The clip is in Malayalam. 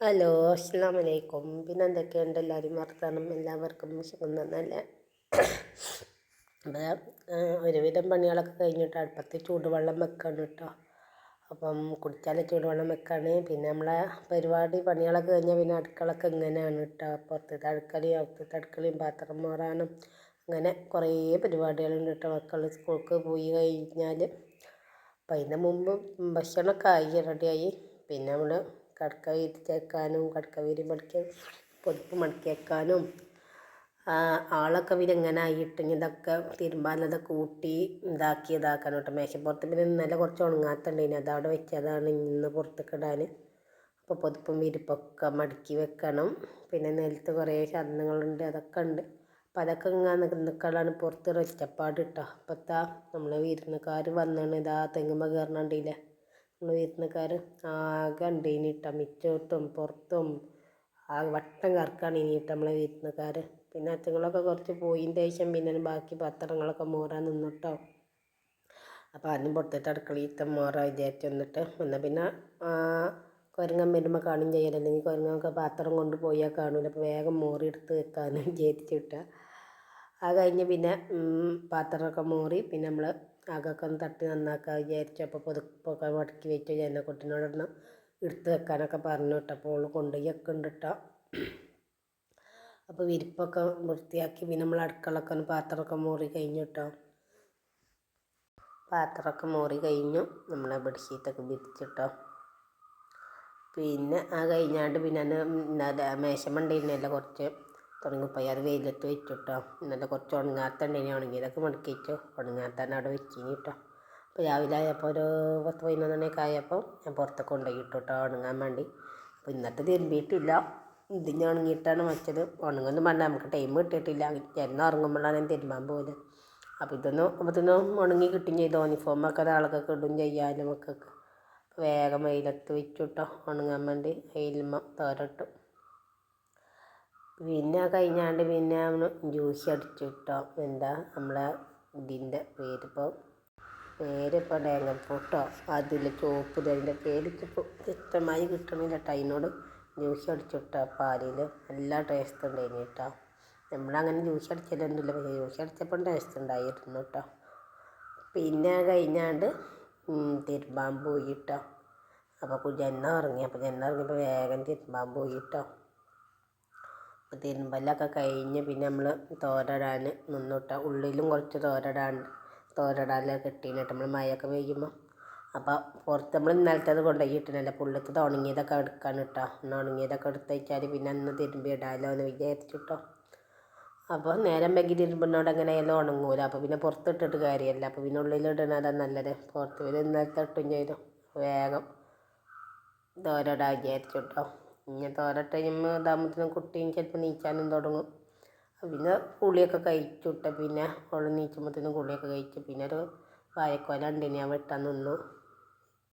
ഹലോ അസ്സാം വലൈക്കും പിന്നെ എന്തൊക്കെയുണ്ട്? എല്ലാവരും വർത്തമാനം എല്ലാവർക്കും സുഖമെന്നല്ല അപ്പോൾ ഒരുവിധം പണികളൊക്കെ കഴിഞ്ഞിട്ട് അടുപ്പത്ത് ചൂടുവെള്ളം വെക്കാണ് കേട്ടോ അപ്പം കുടിച്ചാൽ ചൂടുവെള്ളം വെക്കാണ്. പിന്നെ നമ്മളെ പരിപാടി പണികളൊക്കെ കഴിഞ്ഞാൽ പിന്നെ അടുക്കളൊക്കെ ഇങ്ങനെയാണ് കേട്ടോ പുറത്തത്തെ അടുക്കളയും അകത്തത്തെ അടുക്കളയും പാത്രം മാറാനും അങ്ങനെ കുറേ പരിപാടികളുണ്ട് കേട്ടോ മക്കൾ സ്കൂൾക്ക് പോയി കഴിഞ്ഞാൽ അപ്പം അതിന്റെ മുമ്പ് ഭക്ഷണമൊക്കെ ആയി റെഡിയായി. പിന്നെ നമ്മൾ കടക്ക വിരിച്ചേക്കാനും കടക്ക വിരി മടക്കി പൊതുപ്പ് മടക്കി വെക്കാനും ആളൊക്കെ പിന്നെ എങ്ങനെ ആയിട്ട് ഇതൊക്കെ തിരുമ്പാനതൊക്കെ കൂട്ടി ഇതാക്കി ഇതാക്കാൻ കേട്ടോ. മേശപ്പുറത്ത് പിന്നെ ഇന്നലെ കുറച്ച് ഉണങ്ങാത്തുണ്ടായിന്. അതവിടെ വെച്ചതാണ് ഇന്ന് പുറത്തേക്ക് ഇടാൻ അപ്പോൾ പൊതുപ്പും വിരിപ്പൊക്കെ മടക്കി വെക്കണം. പിന്നെ നിലത്ത് കുറേ സാധനങ്ങളുണ്ട് അതൊക്കെ ഉണ്ട്. അപ്പോൾ അതൊക്കെ ഇങ്ങനെ നിൽക്കാനാണ് പുറത്ത് ഒറ്റപ്പാട് കേട്ടോ അപ്പോഴത്താ നമ്മളെ വിരുന്നുകാർ വന്നാണ് ഇതാ തെങ്ങുമ്പോൾ കയറണുണ്ടില്ലേ നമ്മൾ വിരുന്നുകാർ ആകെ ഉണ്ട് ഇനിയിട്ട മിച്ചോട്ടും പുറത്തും ആ വട്ടം കറക്കാണ് ഇനിയിട്ട നമ്മളെ വിരുന്നുകാർ പിന്നെ അച്ഛങ്ങളൊക്കെ കുറച്ച് പോയിന്റെ ശേഷം പിന്നെ ബാക്കി പത്രങ്ങളൊക്കെ മോറാൻ നിന്നിട്ടോ. അപ്പോൾ ആദ്യം പുറത്തിട്ട് അടുക്കളയിലത്തെ മോറ വിചാരിച്ചു വന്നിട്ട് എന്നാൽ പിന്നെ കുരങ്ങൻ വരുമ്പോൾ കാണും ചെയ്യല. അല്ലെങ്കിൽ കുരങ്ങനൊക്കെ പാത്രം കൊണ്ട് പോയാൽ കാണൂല. അപ്പോൾ വേഗം മോറി എടുത്ത് വെക്കാനും വിചാരിച്ചിട്ട്. അത് കഴിഞ്ഞ് പിന്നെ പാത്രമൊക്കെ മോറി പിന്നെ നമ്മൾ അകമൊക്കെ ഒന്ന് തട്ടി നന്നാക്കാൻ വിചാരിച്ചു. അപ്പോൾ പുതുപ്പൊക്കെ മടക്കി വെച്ചു. ജനക്കുട്ടിനോടൊന്ന് എടുത്ത് വെക്കാനൊക്കെ പറഞ്ഞു കേട്ടോ. അപ്പോൾ ഓൾ കൊണ്ടുപോയി ഒക്കെ അപ്പോൾ വിരിപ്പൊക്കെ വൃത്തിയാക്കി പിന്നെ നമ്മൾ അടുക്കളൊക്കെ ഒന്ന് പാത്രമൊക്കെ മോറി കഴിഞ്ഞു കേട്ടോ. പാത്രമൊക്കെ മോറി കഴിഞ്ഞു. നമ്മളെ ബെഡ്ഷീറ്റൊക്കെ വിരിച്ചിട്ടോ പിന്നെ ആ കഴിഞ്ഞാണ്ട് പിന്നെ മേശമണ്ടിരുന്നല്ലോ കുറച്ച്. തുടങ്ങിപ്പോയി. അത് വെയിലത്ത് വെച്ചു കേട്ടോ ഇന്നലെ കുറച്ച് ഉണങ്ങാത്തുണ്ടെങ്കിൽ ഉണങ്ങിയതൊക്കെ മടക്കി വെച്ചു ഉണങ്ങാത്തന്നെ അവിടെ വെച്ചിനി കേട്ടോ അപ്പോൾ രാവിലെ ആയപ്പോൾ ഒരു പത്ത് പതിനൊന്ന് മണിയൊക്കെ ആയപ്പോൾ ഞാൻ പുറത്തൊക്കെ കൊണ്ടുപോയി ഇട്ടു കേട്ടോ ഉണങ്ങാൻ വേണ്ടി. അപ്പോൾ ഇന്നത്തെ തിരുമ്പിയിട്ടില്ല. ഇതിന് ഉണങ്ങിയിട്ടാണ് വെച്ചത്. ഉണങ്ങുമെന്ന് പറഞ്ഞാൽ നമുക്ക് ടൈം കിട്ടിയിട്ടില്ല. ചെന്ന് ഉറങ്ങുമ്പോഴാണ് ഞാൻ തിരുമ്പാൻ പോകുന്നത് അപ്പോൾ ഇതൊന്നും അപ്പോഴത്തേനും ഉണങ്ങി കിട്ടുകയും ചെയ്തു. യൂണിഫോമൊക്കെ നാളൊക്കെ ഇടും ചെയ്യാനും ഒക്കെ. വേഗം വെയിലത്ത് വെച്ചു കേട്ടോ ഉണങ്ങാൻ വേണ്ടി. വെയിലുമ്മ തോരട്ടു. പിന്നെ കഴിഞ്ഞാണ്ട് പിന്നെ നമ്മൾ ജ്യൂസ് അടിച്ചു കേട്ടോ എന്താ നമ്മളെ ഇതിന്റെ പേരിപ്പോൾ പേരിപ്പോൾ ഡേങ്കപ്പൂട്ടോ അതിൽ ചോപ്പ് അതിന്റെ പേരിപ്പോൾ വ്യക്തമായി കിട്ടണില്ല കേട്ടോ അതിനോട് ജ്യൂസ് അടിച്ചു കേട്ടോ പാലിൽ നല്ല ടേസ്റ്റ് ഉണ്ടായിരുന്നു കേട്ടോ നമ്മളങ്ങനെ ജ്യൂസ് അടിച്ചിട്ടൊന്നുമില്ല പക്ഷേ ജ്യൂസ് അടിച്ചപ്പോൾ ടേസ്റ്റ് ഉണ്ടായിരുന്നു കേട്ടോ പിന്നെ കഴിഞ്ഞാണ്ട് തിരുമ്പാൻ പോയിട്ടോ അപ്പോൾ ജന്ന ഇറങ്ങി അപ്പോൾ ജന്ന ഇറങ്ങിയപ്പോൾ വേഗം തിരുമ്പാൻ പോയി കേട്ടോ തിരുമ്പലൊക്കെ കഴിഞ്ഞ് പിന്നെ നമ്മൾ തോരടാൻ നിന്നിട്ട. ഉള്ളിലും കുറച്ച് തോരടാൻ തോരടാനൊക്കെ ഇട്ടീന് നമ്മൾ മഴയൊക്കെ പെയ്യുമ്പോൾ അപ്പോൾ പുറത്ത് നമ്മൾ ഇന്നലത്തേത് കൊണ്ടുപോയി ഇട്ടിട്ടില്ല പുള്ളത്തത് ഉണങ്ങിയതൊക്കെ എടുക്കാൻ കേട്ടോ ഒന്ന് ഉണങ്ങിയതൊക്കെ എടുത്ത് വെച്ചാൽ പിന്നെ അന്ന് തിരുമ്പി ഇടാമല്ലോ എന്ന് വിചാരിച്ചിട്ടോ അപ്പോൾ നേരം വെക്കി തിരുമ്പുന്നോട് എങ്ങനെയായാലും ഉണങ്ങൂല. അപ്പോൾ പിന്നെ പുറത്തിട്ടിട്ട് കാര്യമല്ല അപ്പോൾ പിന്നെ ഉള്ളിലിടണതാണ് നല്ലത്. പുറത്ത് പിന്നെ ഇന്നലത്തെ ഇട്ടും ചെയ്തു. വേഗം തോരടാൻ വിചാരിച്ചു കേട്ടോ ഇനി ഓരോ ടൈം ഇതാകുമ്പോഴത്തേനും കുട്ടിയും ചിലപ്പോൾ നീച്ചാനും തുടങ്ങും. പിന്നെ കുളിയൊക്കെ കഴിച്ചുവിട്ട പിന്നെ അവൾ നീച്ചുമ്പോഴത്തേനും കുളിയൊക്കെ കഴിച്ചു. പിന്നെ ഒരു വായക്കോല ഉണ്ട് ഞാൻ വെട്ടാൻ നിന്നു.